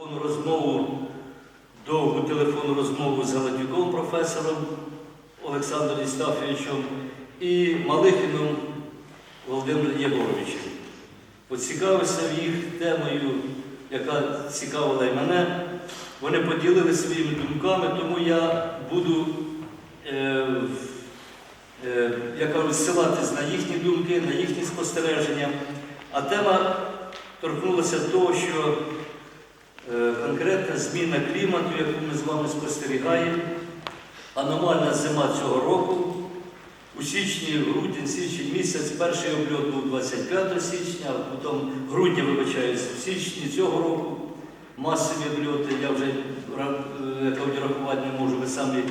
телефонну розмову, довгу телефонну розмову з Галатюком професором Олександром Істафійовичем і Малихином Володимиром Єгоровичем. Поцікавився їх темою, яка цікавила і мене. Вони поділили своїми думками, тому я буду, е, е, я кажу, на їхні думки, на їхні спостереження. А тема торкнулася того, що конкретна зміна клімату, яку ми з вами спостерігаємо, аномальна зима цього року. У січні, грудень, січень місяць, перший обльот був 25 січня, а потім грудня, вибачаюся, в січні цього року масові обльоти, я вже е, рахувати не можу, ви самі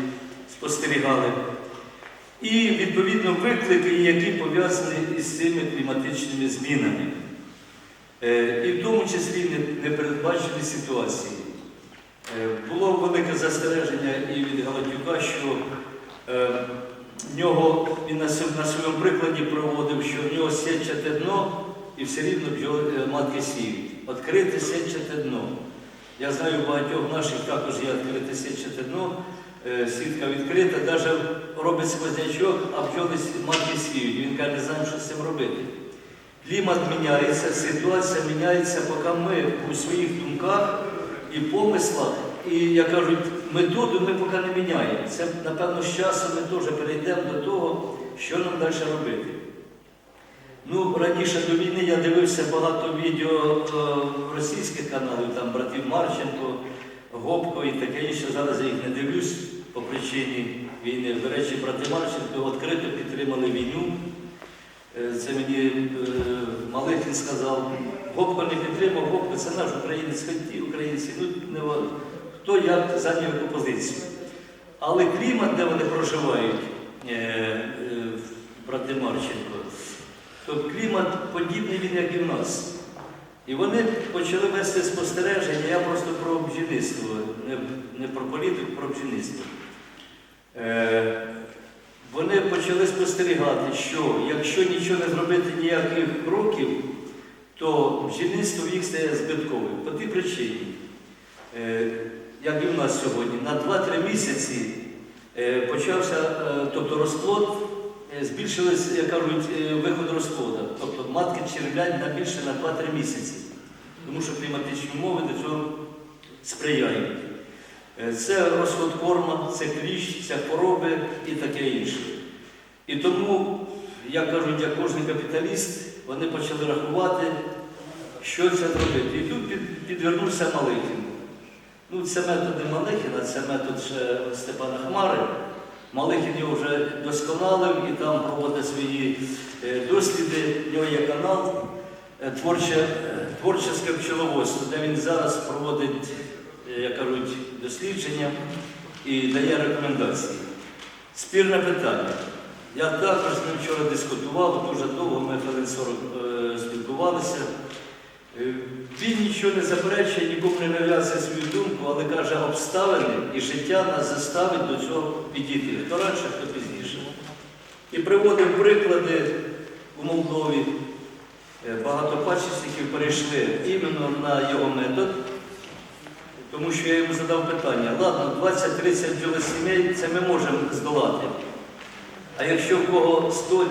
спостерігали. І відповідно виклики, які пов'язані із цими кліматичними змінами. Е, І в тому числі не- непередбачені ситуації. Е, Було велике застереження і від Галатюка, що е, нього він на своєму прикладі проводив, що в нього сетчате дно і все рівно матки сіють. Відкрите сетчате дно. Я знаю, багатьох наших також є відкрите сетчате дно, сітка відкрита, навіть робить сквознячок, а бджоли матки сіють. Він каже, не знає, що з цим робити. Клімат міняється, ситуація міняється, поки ми у своїх думках і помислах, і, як кажуть, методу ми поки не міняємо. Це, напевно, з часом ми теж перейдемо до того, що нам далі робити. Ну, раніше до війни я дивився багато відео е, російських каналів, там братів Марченко, Гопко і таке інше. Зараз я їх не дивлюсь по причині війни. До речі, брати Марченко відкрито підтримали війну. Е, Це мені е, Малихін сказав. Гопко не підтримав, Гопко це наш українець, хоч ті українці, ну не ва- хто як зайняв яку позицію. Але клімат, де вони проживають, е, брати Марченко, то клімат подібний він, як і в нас. І вони почали вести спостереження, я просто про бджільництво, не, не про політику, про бджільництво. Вони почали спостерігати, що якщо нічого не зробити ніяких кроків, то бджільництво їх стає збитковим. По тій причині, е, як і в нас сьогодні, на 2-3 місяці е, почався, е, тобто розплод, збільшилось, як кажуть, виход розплода. Тобто матки червлять на більше на 2-3 місяці, тому що кліматичні умови до цього сприяють. Е, Це розход корма, це кліщ, це хвороби і таке інше. І тому, як кажуть, як кожен капіталіст, вони почали рахувати, що це зробити. І тут під, підвернувся Малихін. Ну, це метод не Малихіна, це метод ще Степана Хмари. Малихін його вже досконалив і там проводить свої е, досліди. В нього є канал е, творче, творче пчеловодство, де він зараз проводить, як кажуть, дослідження і дає рекомендації. Спірне питання. Я також з ним вчора дискутував, дуже довго ми хвилин 40 е, спілкувалися. Е, Він нічого не заперечує, нікому не нав'язує свою думку, але каже, обставини і життя нас заставить до цього підійти. Хто раніше, хто пізніше. І приводив приклади у Молдові. Е, Багато пасічників перейшли іменно на його метод, тому що я йому задав питання, ладно, 20-30 бджолосімей це ми можемо здолати. А якщо в кого 100-200,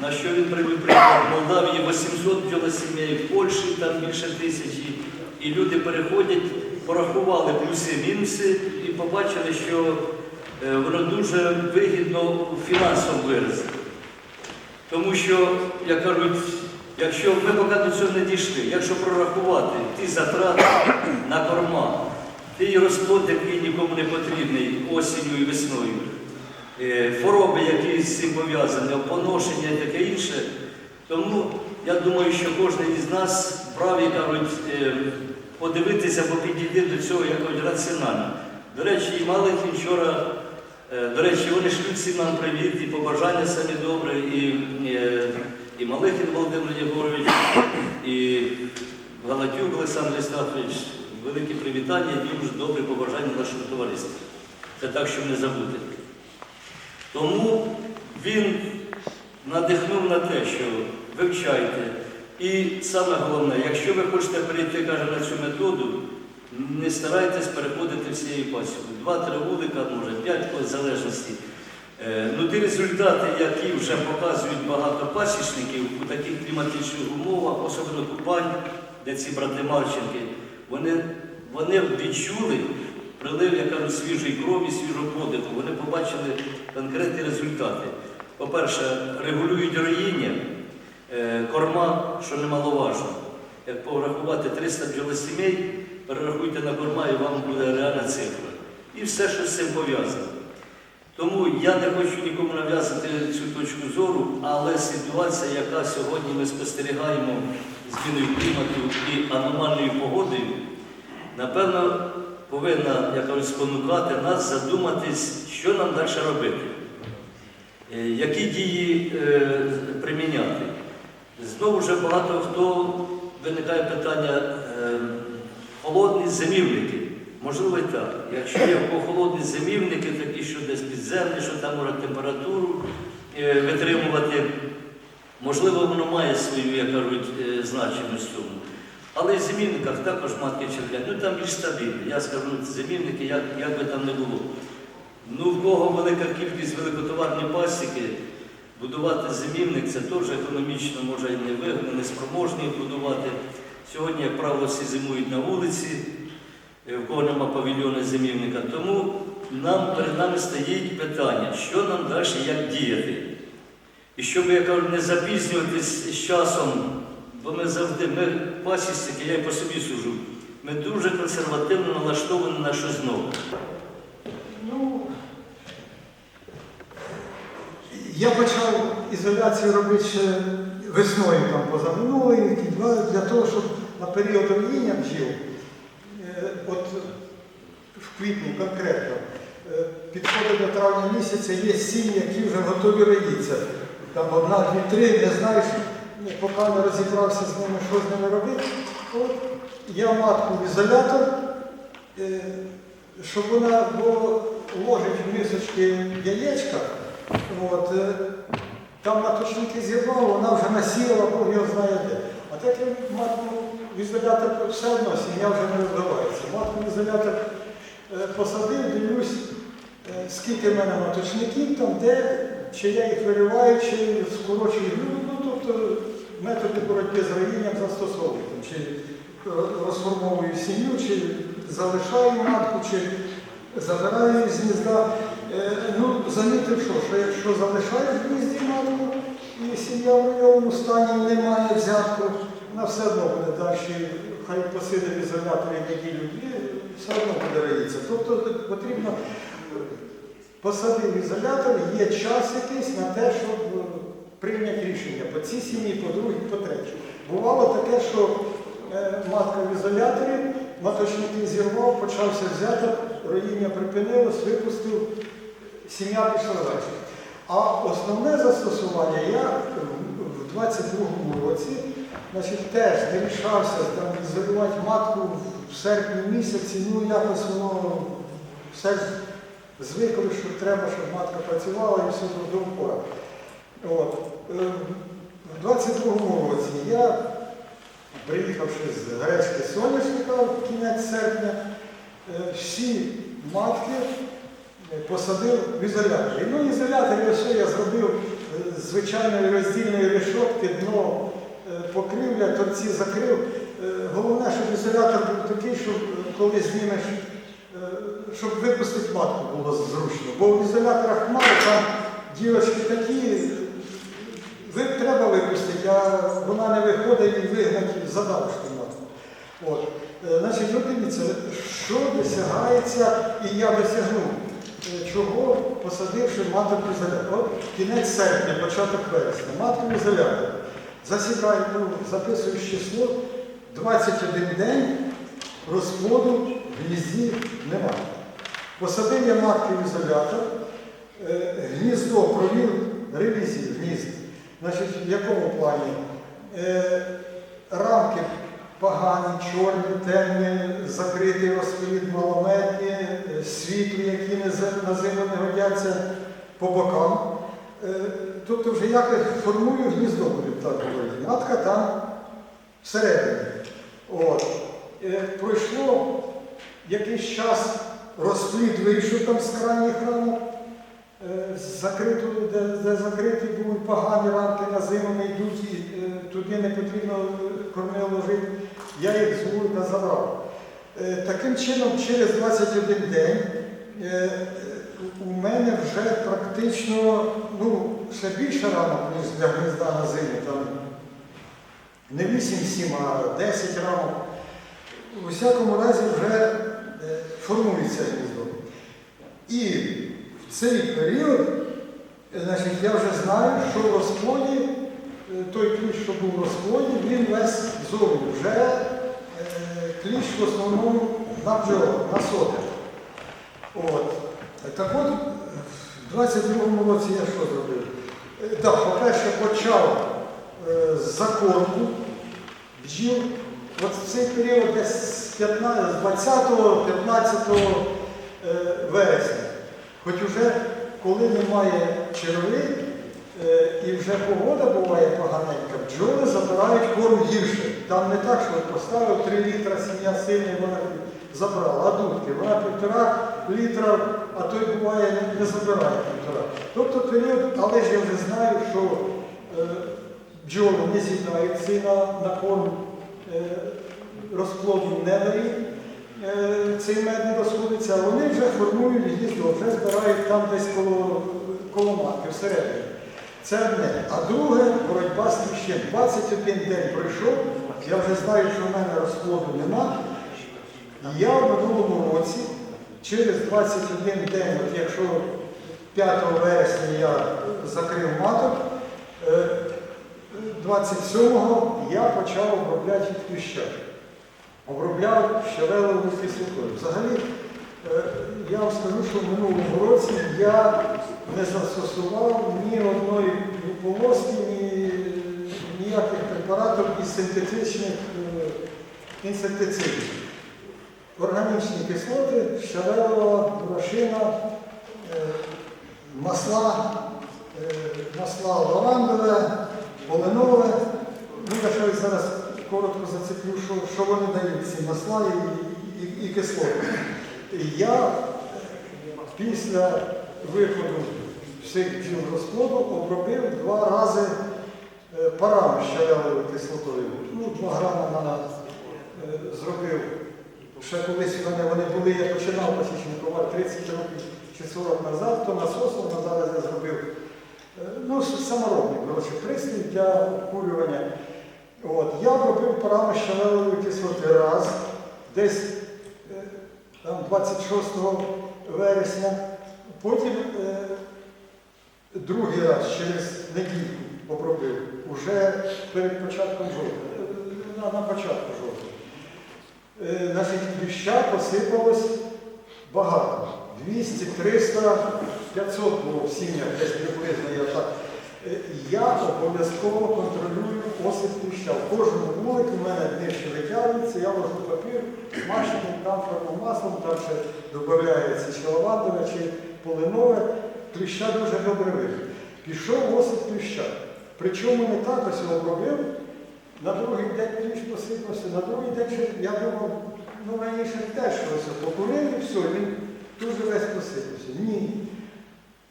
на що він привів приклад? В Молдавії 800 бджолосімей, в Польщі там більше тисячі. І люди переходять, порахували плюси-мінуси і побачили, що е, воно дуже вигідно у фінансовому. Тому що, як кажуть, якщо ми поки до цього не дійшли, якщо прорахувати ті затрати на корма, ті розплод, який нікому не потрібний осінню і весною, е, хвороби, які з цим пов'язані, поношення і таке інше. Тому я думаю, що кожен із нас кажуть, е, подивитися або підійти до цього якось раціонально. До речі, і Малихін вчора, е, до речі, вони шлють всім нам привіт і побажання самі добре, і, і Малихін Володимир Єгорович, і Галатюк Олександр Істахович. Велике привітання і дуже добре побажання нашому товариству. Це так, щоб не забути. Тому він надихнув на те, що вивчайте І саме головне, якщо ви хочете перейти, каже, на цю методу, не старайтесь переходити всією пасікою. Два-три вулика, може, п'ять залежності. Е, Ну, ті результати, які вже показують багато пасічників у таких кліматичних умовах, особливо Купань, де ці брати Марченки, вони, вони відчули прилив, я кажу, свіжої крові, свіжого подиху. Вони побачили конкретні результати. По-перше, регулюють роїння, е, корма, що немаловажно. Як порахувати 300 бджолосімей, перерахуйте на корма і вам буде реальна цифра. І все, що з цим пов'язано. Тому я не хочу нікому нав'язати цю точку зору, але ситуація, яка сьогодні ми спостерігаємо зміною клімату і аномальною погодою, напевно, повинна, як кажуть, спонукати нас задуматись, що нам далі робити, Е, які дії е, приміняти. Знову вже багато хто виникає питання е, холодні зимівники. Можливо, і так. Якщо є холодні зимівники, такі, підземні, що там можуть температуру е, витримувати, можливо, воно має свою, як кажуть, е, значимість цьому. Але в зимівниках також матки черв'яні, ну там більш стабільні. Я скажу, зимівники, як, як би там не було. Ну, в кого велика кількість великотоварні пасіки, будувати зимівник це теж економічно може і не вигідно, не спроможні будувати. Сьогодні, як правило, всі зимують на вулиці, е, в кого нема павільйона зимівника. Тому нам перед нами стоїть питання, що нам далі, як діяти. І щоб, я кажу, не запізнюватись з часом, бо ми завжди, ми пасічники, я й по собі сужу, ми дуже консервативно налаштовані на щось нове. Ну, я почав ізоляцію робити ще весною там і два для того, щоб на період роїння бджіл, е, от в квітні конкретно, підходить до травня місяця, є сім'ї, які вже готові роїться. Там одна, дві, три, не знаєш, ну, поки не розібрався з ними, що з ними робити. От я матку в ізолятор. е, щоб вона бо ложить в мисочки яєчка, от, е, там маточники зірвав, вона вже насіяла, Бог його знає де. А так я матку в ізолятор все одно сім'я вже не вбивається. Матку в ізолятор е, посадив, дивлюсь, скільки в мене маточників там, де, чи я їх вириваю, чи скорочую ну тобто методи боротьби з роїнням застосовую. Чи розформовую сім'ю, чи залишаю матку, чи забираю її з гнізда. Е, ну, замітив, що, що якщо залишаю в гнізді матку, і сім'я в районному стані немає взятку, вона все одно буде далі, хай посиде в ізоляторі неділю все одно буде роїться. Тобто потрібно е, посадив ізолятор, є час якийсь на те, щоб е, прийняти рішення по цій сім'ї, по другій, по третій. Бувало таке, що е, матка в ізоляторі, маточники зірвав, почався взяток, роїння припинилось, випустив, сім'я пішла далі. А основне застосування я в 22-му році значить, теж не рішався там, ізолювати матку в серпні місяці, ну якось воно все звикли, що треба, щоб матка працювала і все до упора. От. Е, В 22-му році я, приїхавши з гречки соняшника в кінець серпня, е, всі матки е, посадив в ізоляторі. Ну, ізолятор я зробив е, з звичайної роздільної решотки, дно е, покрив, я торці закрив. Е, Головне, щоб ізолятор був такий, щоб е, коли знімеш Е, щоб випустити матку було зручно. Бо в ізоляторах мало, там дівчатки такі, ви, треба випустити, а вона не виходить і вигнати задавишки матку. От. Е, Значить, дивіться, що досягається, і я досягнув, е, чого посадивши маток в ізолятор. Кінець серпня, початок вересня, матку ізолятор. Засідаю, ну, записую число, 21 день розплоду в гнізді немає. Посадив я матки в ізолятор, е, гніздо провів ревізію гнізд. Значить, в якому плані? Е, Рамки погані, чорні, темні, закриті розплід, малометні, е, світлі, які на зиму не годяться по бокам. Тобто вже як формую гніздо, будемо так говорити. Матка там всередині. От. Пройшло якийсь час, розплід вийшов там з крайніх рамок, е, де, де закриті були погані рамки на зиму не йдуть, і е, туди не потрібно е, ложити. Я їх з вулика забрав. Таким чином, через 21 день у мене вже практично ну, ще більше рамок, ніж для гнізда на зимі. Там не 8-7, а 10 рамок. У всякому разі вже формується гніздо. І в цей період е, значить, я вже знаю, що в розплоді, е, той кліщ, що був в розплоді, він весь зовні. Вже е, кліщ в основному на бджолах, на соти. От. Так от, в 22-му році я що зробив? Так, по-перше, почав з закормку бджіл. От в цей період десь з 15 з 20-15 е, вересня. Хоч уже коли немає черви е, і вже погода буває поганенька, бджоли забирають корм гірше. Там не так, що поставив 3 літра сім'я сильна, вона забрала, а дудки, вона півтора літра, а той буває не, забирає півтора. Тобто період, але ж я вже знаю, що е, бджоли не з'їдають сина на корм е, розплоду не дають. Е, Цей мед не розходиться, а вони вже формують гніздо, вже збирають там десь коло, коло матки всередині. Це одне. А друге боротьба з кліщем. 21 день пройшов, я вже знаю, що в мене розплоду нема. І я в минулому році, через 21 день, от якщо 5 вересня я закрив маток, е, 27-го я почав обробляти кліща. Обробляв щавелевою кислотою. Взагалі, е, я вам скажу, що в минулому році я не застосував ні одної полоски, ні ніяких препаратів із синтетичних е, інсектицидів. Органічні кислоти, щавелова, дорошина, е, масла, масла лавандове, полинове. Ну, я ще зараз коротко зациклю, що, що вони дають, ці масла і, і, і кислоти. Я після виходу всіх бджіл розплоду обробив два рази е, парами з щавелевою кислотою. Ну, 2 грами на е, зробив. Ще колись в мене вони були, я починав посічникувати 30 років чи 40 назад, то насосом а зараз я зробив ну, саморобний коротше, пристрій для обкурювання. От, я робив парами щавелевої кислоти раз, десь е, там 26 вересня, потім е, другий раз через недільку обробив, уже перед початком жовтня, е, на, на початку жовтня. Е, Значить, кліща посипалось багато. 200, 300, 500 було в сім'ях, десь приблизно я так. Е, Я обов'язково контролюю осип кліща. В кожному в мене днищі витягується, я ложу папір, смащеним камфорним маслом, там ще додається чи лавандове, чи полинове. Кліща дуже добре видно. Пішов осип кліща. Причому не так ось обробив, на другий день кліщ посипався, на другий день я думав, ну раніше теж ось покурив і все, він дуже весь посипався. Ні.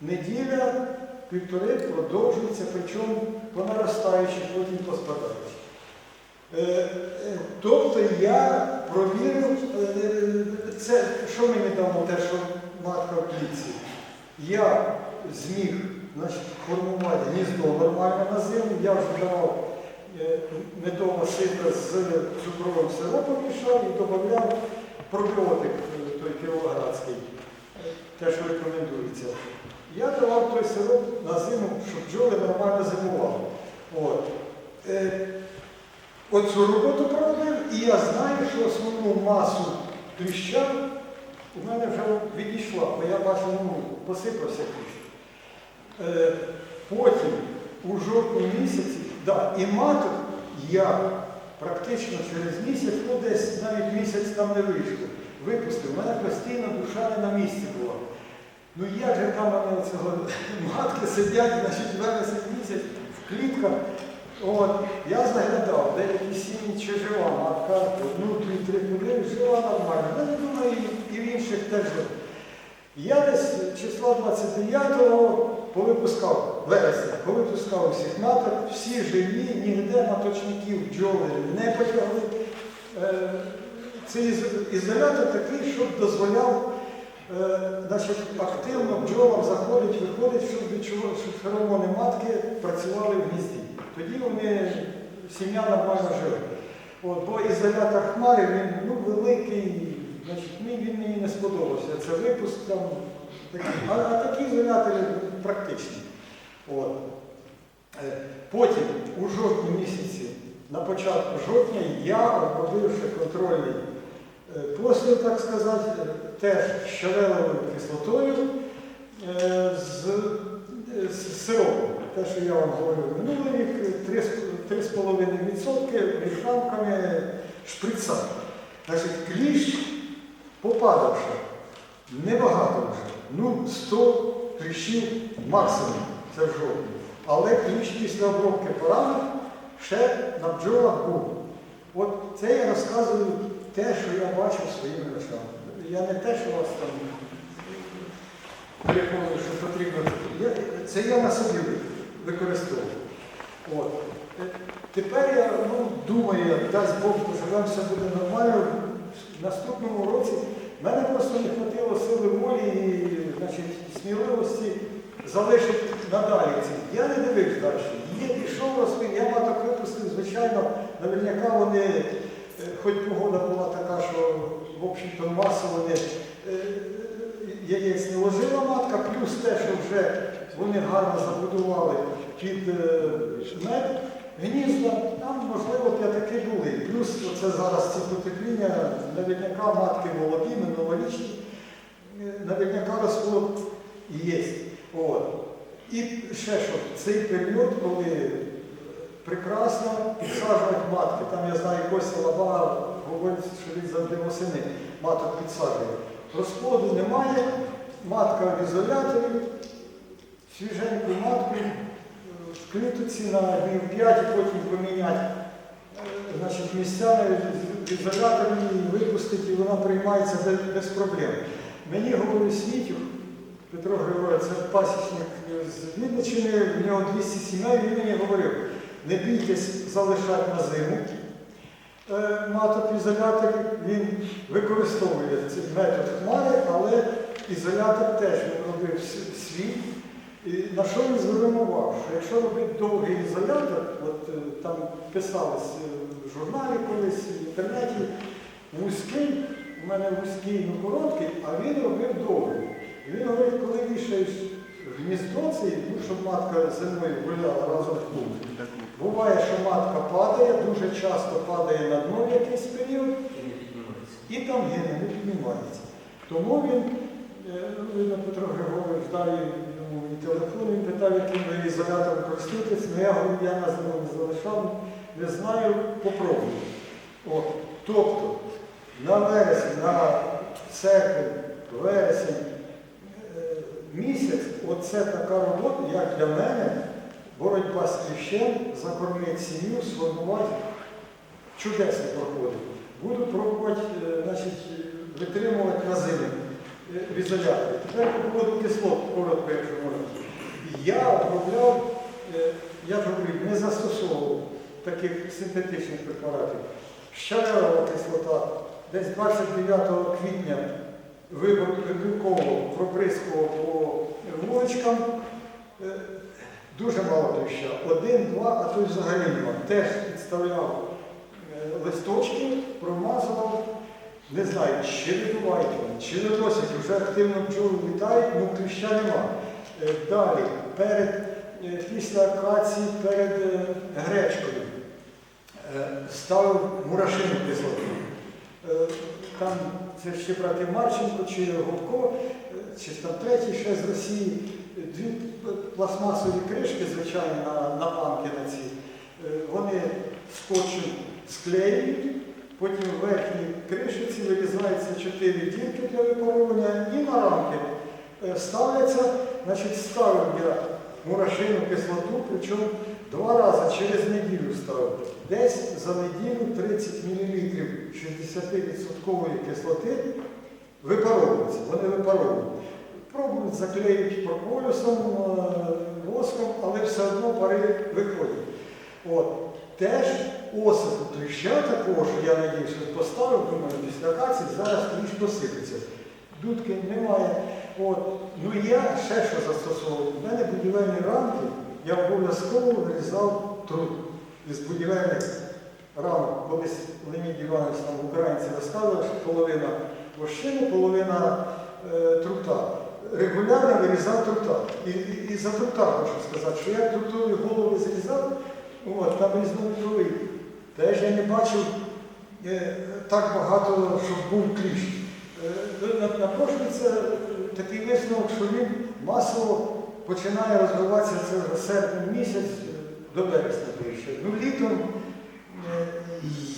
Неділя, півтори продовжується, причому по наростаючій, потім по спадаючій. Е, е, Тобто я провірив, е, це, що мені дало те, що матка в клітці. Я зміг значить, формувати гніздо нормально на зиму, я вже давав медового сита з цукровим сиропом мішав і додавав пробіотик той кіровоградський, е, те, що рекомендується. Я давав той сироп на зиму, щоб бджоли нормально зимували. От. Е, Оцю роботу проводив, і я знаю, що основну масу кліща у мене вже відійшла, бо я бачу, ну, посипався кліщ. Е, Потім, у жовтні місяці, да, і маток я практично через місяць, ну десь навіть місяць там не вийшло, випустив. У мене постійно душа не на місці була. Ну як же там вони цього матки сидять, значить, вересень місяць в клітках. От, я заглядав, деякі сім'ї чи жива матка, ну, дві-три куди, жива нормально. Ну, я думаю, і, в інших теж. Я десь числа 29-го повипускав, вересня, повипускав усіх маток, всі живі, ніде маточників бджоли не потягли. Цей ізолятор такий, щоб дозволяв е, значить, активно бджолам заходить, виходить, щоб відчували, щоб феромони матки працювали в гнізді. Тоді вони, сім'я нормально жила. От, бо ізолятор хмари, він ну, великий, значить, він мені не сподобався. Це випуск там такий. А, а такі ізолятори практичні. От. Е, Потім, у жовтні місяці, на початку жовтня, я робивши контрольний е, послід, так сказати, теж щавелевою кислотою е, з, е, з сиропом. Те, що я вам говорив минулий рік, е, 3,5% міжрамками шприца. Значить, кліщ, попадавши, небагато вже, ну 100 кліщів максимум, це в жовтні. Але кліщ після обробки парами ще на бджолах був. От це я розказую те, що я бачив своїми очами. Я не те, що вас там переконую, що потрібно. Я, це я на собі використовую. От. Е, Тепер я ну, думаю, дасть Бог, поживемо, все буде нормально. В наступному році в мене просто не хватило сили волі і значить, сміливості залишити надалі це. Я не дивився далі. Є, пішов розпин, я маток випустив, звичайно, наверняка вони, хоч погода була така, що, в общем-то, масово вони е, яєць не ложила матка, плюс те, що вже вони гарно забудували під е, мед, гнізда, там, можливо, п'ятаки були. Плюс оце зараз ці потепління, наверняка матки молоді, минулорічні, е, наверняка розплод є. От. І ще що, цей період, коли прекрасно. Підсаджують матки. Там я знаю, Костя Лаба говорить, що він завжди восени маток підсаджує. Розплоду немає, матка в ізоляторі, свіженьку матку. В клітоці на днів 5 і потім поміняти. Значить, місцями в ізоляторі і випустити, і вона приймається без, без проблем. Мені говорить Світів, Петро Григорович, це пасічник з Вінниччини, в нього 200 сімей, він мені говорив, не бійтесь залишати на зиму. Е, Маток в він використовує цей метод хмари, але ізолятор теж він робив свій. І на що він звернув увагу? Що якщо робити довгий ізолятор, от е, там писалось е, в журналі колись, в інтернеті, вузький, у мене вузький, ну короткий, а він робив довгий. І він говорить, коли вішаєш гніздо цей, ну, щоб матка зимою гуляла разом в клубі. Буває, що матка падає, дуже часто падає на дно в якийсь період, І там гине, не піднімається. Тому він, е, ну, видно, Петро Григорович дав йому і телефон, він питав, яким ви ізолятором користуєтесь, ну я говорю, я на зиму не залишав, не знаю, попробую. От. Тобто на вересень, на серпень, вересень, е, місяць, оце така робота, як для мене, боротьба з кліщем, закормити сім'ю, сформувати чудесно проходить. Буду пробувати е, значить, витримувати на зиму е, в ізоляторі. Тепер поводу кислот, коротко, якщо можна. Я обробляв, е, я ж не застосовував таких синтетичних препаратів. Щавелова кислота десь 29 квітня вибірково проприскував по вуличкам. Дуже мало кліща. Один, два, а то й взагалі нема. Теж підставляв е, листочки, промазував. Не знаю, чи видувають вони, чи виносять, вже активно бджоли літають, ну кліща нема. Е, Далі, перед, е, після акації, перед гречкою ставив мурашину кислоту. Там це ще брати Марченко чи Гудко, е, чи там третій ще з Росії, дві пластмасові кришки, звичайно, на, на банки на ці. Е, Вони скотчем склеюють, потім в верхній кришиці вирізаються чотири дірки для випаровування і на рамки е, ставляться, значить, ставив я мурашину кислоту, причому Два рази через неділю ставити. Десь за неділю 30 мл 60% кислоти випаровуються, вони випаровують. Пробують, заклеюють прополісом, е, воском, але все одно пари виходять. От. Теж осипу такого, що я надію, що поставив, думаю, після акації зараз тріш посипеться. Дудки немає. От. Ну я ще що застосовував. У мене будівельні рамки, я обов'язково вирізав труд із будівельних рамок. Колись Леонід Іванович там українці розказував, що половина вощини, половина е, трута. Регулярно вирізав трута. І, і, за трута хочу сказати, що я трутові голови зрізав, от, там різновидовий. Теж я не бачив е, так багато, щоб був кліщ. Е, на- Напрошується такий висновок, що він масово починає розвиватися це вже серпень місяць е, до вересня ближче. Ну, літом е,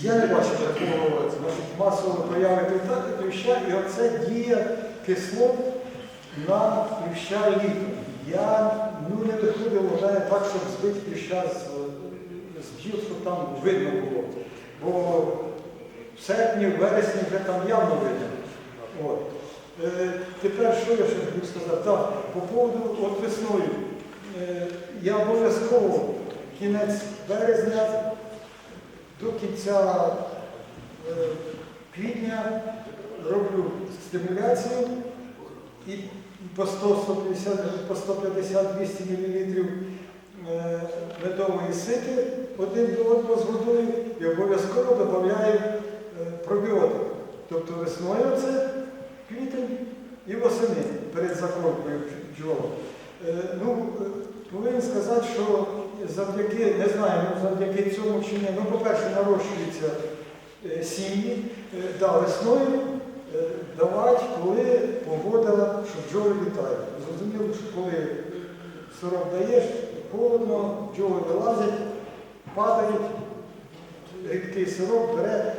я не бачив такого значить, масового кліта- кліща, і оце дія кислот на кліща літом. Я ну, не доходив вважаю так, щоб збити кліща з, з бджіл, щоб там видно було. Бо в серпні, в вересні вже там явно видно. От. Е, тепер що я ще хотів сказати? Так, по поводу от весною. Е, я обов'язково кінець березня до кінця е, квітня роблю стимуляцію і по 100-150, по 150-200 мл медової сити один до одного з водою і обов'язково додаю е, пробіотик. Тобто весною це квітень і восени перед заколкою бджоли. Е, Ну, е, повинен сказати, що завдяки, не знаю, ну, завдяки цьому чи ні, ну, по-перше, нарощуються сім'ї, да, весною давати, коли погода, що бджоли літають. Зрозуміло, що коли сироп даєш, холодно, бджоли вилазять, падають, рідкий сироп бере,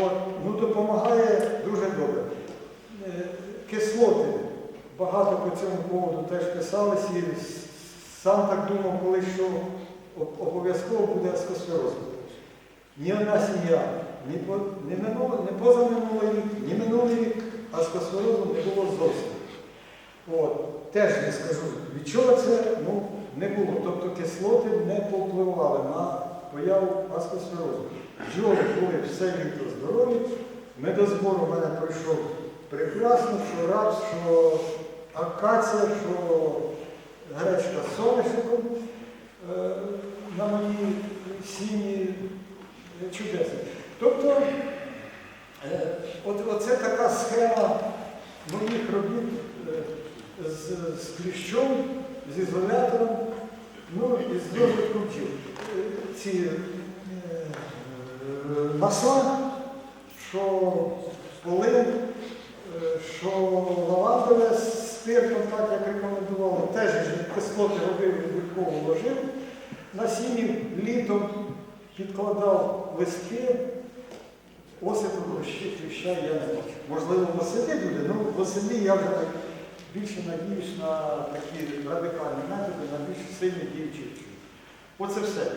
от, ну, допомагає дуже добре. Е, Кислоти. Багато по цьому поводу теж писались і сам так думав, коли що обов'язково буде аскосфероз. Ні одна сім'я, ні, по, ні, минуло, ні позаминулий рік, ні минулий рік аскосферозу не було зовсім. От, теж не скажу, від чого це ну, не було. Тобто кислоти не повпливали на появу аскосферозу. Бджоли були все літо здорові, медозбор у мене пройшов прекрасно, що рапс, що акація, що гречка з соняшником е, на моїй е, чудесно. Тобто, от, оце така схема моїх робіт е, з, з кліщом, з ізолятором, ну і з розвитком бджіл. Е, Ці е, е, масла, що полин, е, що лавандове з спиртом, так як рекомендували, теж кислоти робив, відбірково вложив. На сім'ї літом підкладав листки, осипу ще я не бачу. Можливо, восени буде, але восени я вже так більше надіюсь на такі радикальні методи, на більш сильні діючі. Оце все.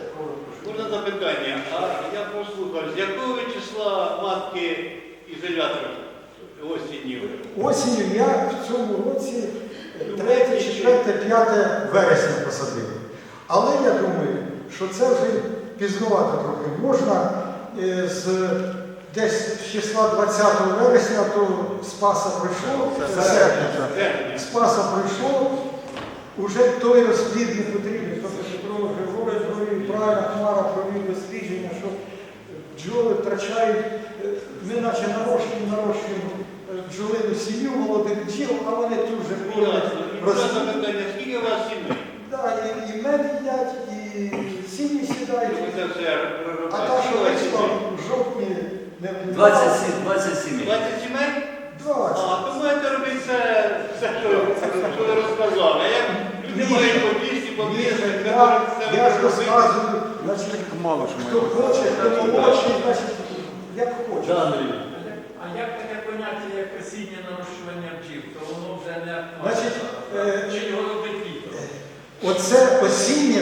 Можна запитання, а я послухав, з якого ви числа матки ізолятор осінню? Осінню я в цьому році 3, 4, 5 вересня посадив. Але я думаю, що це вже пізнувато трохи. Можна е, з десь з числа 20 вересня, то Спаса пройшло, це серпня. Серпня. Спаса пройшло, уже той розплід не потрібен. Тобто Петро Григорович говорив, правильно Хмара провів дослідження, що бджоли втрачають, е, ми наче нарощуємо, нарощуємо е, бджолину сім'ю молодих бджіл, а вони тут вже кормять, Можна ростуть. запитання, скільки у вас сімей? Да, і, і мед їдять, і сім'ї сідають. Все А та, що вийшла в жовтні, 27, 27. 20 сімей? А, то маєте робити все, все що, що ви розказали. Як люди Ні. мають по 200, по 200, Ні, це я, все я ж робити. розказую, значить, Мало що хто хоче, хто молодший, значить, як хоче. Да, Андрій. А як таке поняття, як осіннє нарощування бджіл, то воно вже не Значить, е, Чи його робить літо? Оце осіннє,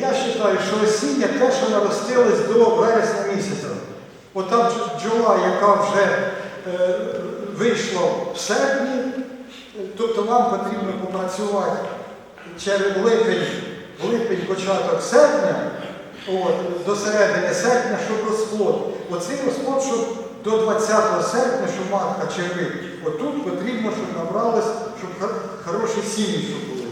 я вважаю, що осіння те, що наростилось до вересня місяця. Ота бджола, яка вже е, вийшла в серпні, тобто вам потрібно попрацювати через липень, липень, початок серпня, от, до середини серпня, щоб розплод. Оцей розплод, щоб до 20 серпня, щоб матка червить, отут потрібно, щоб набралось, щоб хороші сім'ї були.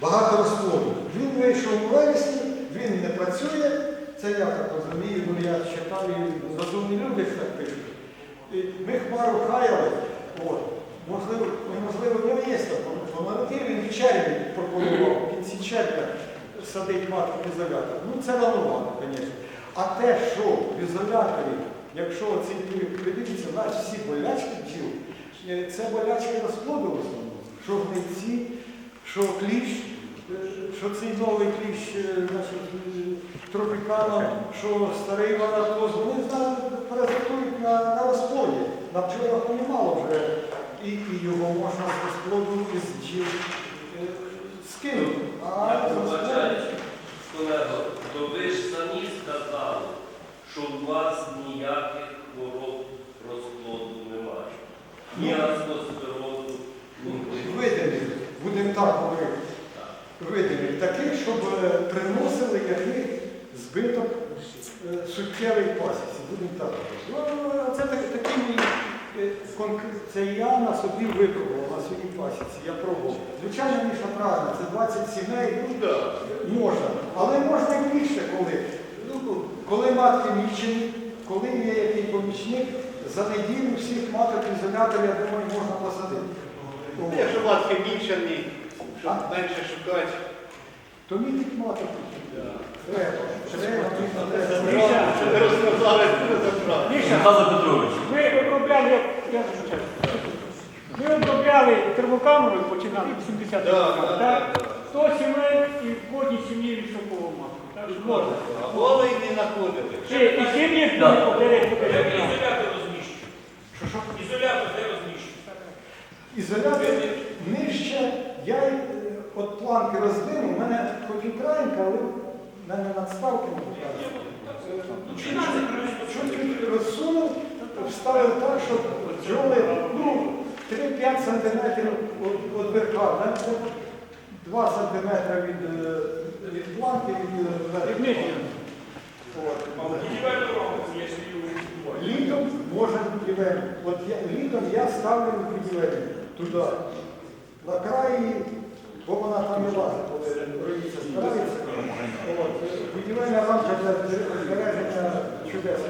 Багато розплоду. Він вийшов у вересні, він не працює. Це я так розумію, бо я читаю, розумні люди так пишуть. І Ми хмару хаяли, от, можливо, можливо, в нього є там помилки, він в червні пропонував, в кінці червня садить матку в ізолятор. Ну це рановато, звісно. А те, що в ізоляторі, якщо оці подивіться, наші всі болячки бджіл, е, це болячки розплоду в основному, що гнильці, що кліщ, що цей новий кліщ, е, е, тропікана, що старий варатоз, вони паразитують на, на розплоді. На бджолах вони мало вже, і, і його можна з розплоду е, скинути. Я з колего, то ви ж самі сказали, що у вас ніяких хвороб розплоду немає. Ні астосперозу, ні видимі, будемо так говорити, видимі, таких, щоб е, приносили яких збиток е, суттєвий пасіці, будемо так. Ну, Це так- такі мій, е, це я на собі випробував, на своїй пасіці, я пробував. Звичайно, Міша правильно, це 20 сімей, Ну так. можна, але можна і більше, коли. Ну, коли матки мічені, коли є який помічник, за неділю всіх маток в ізоляторі, я думаю, можна посадити. Якщо матки мічені, щоб менше шукати. То мітить маток. Треба. Треба, треба. Міша, Петрович. ви обробляли, я звичайно. Ви обробляли термокамерою, починали 80 років, так? да, 100 сімей і в кожній сім'ї відшукову матку. Так що можна. А не знаходили. І, і сім'ї побери, ізолятор розміщу. Що, що? Ізолятор де розміщу. Ізолятор нижче, я от планки роздвинув, у мене хоч українка, але в мене надставки не Чуть розсунув, вставив так, щоб бджоли, ну, 3-5 сантиметрів від, верха, да? Це 2 сантиметри від, е, від планки, від е, верха. Літом може будівельник. От я, літом я ставлю будівельник туди, на краї, бо вона там і лазить, коли роїться старається. Будівельна рамка для збереження чудес.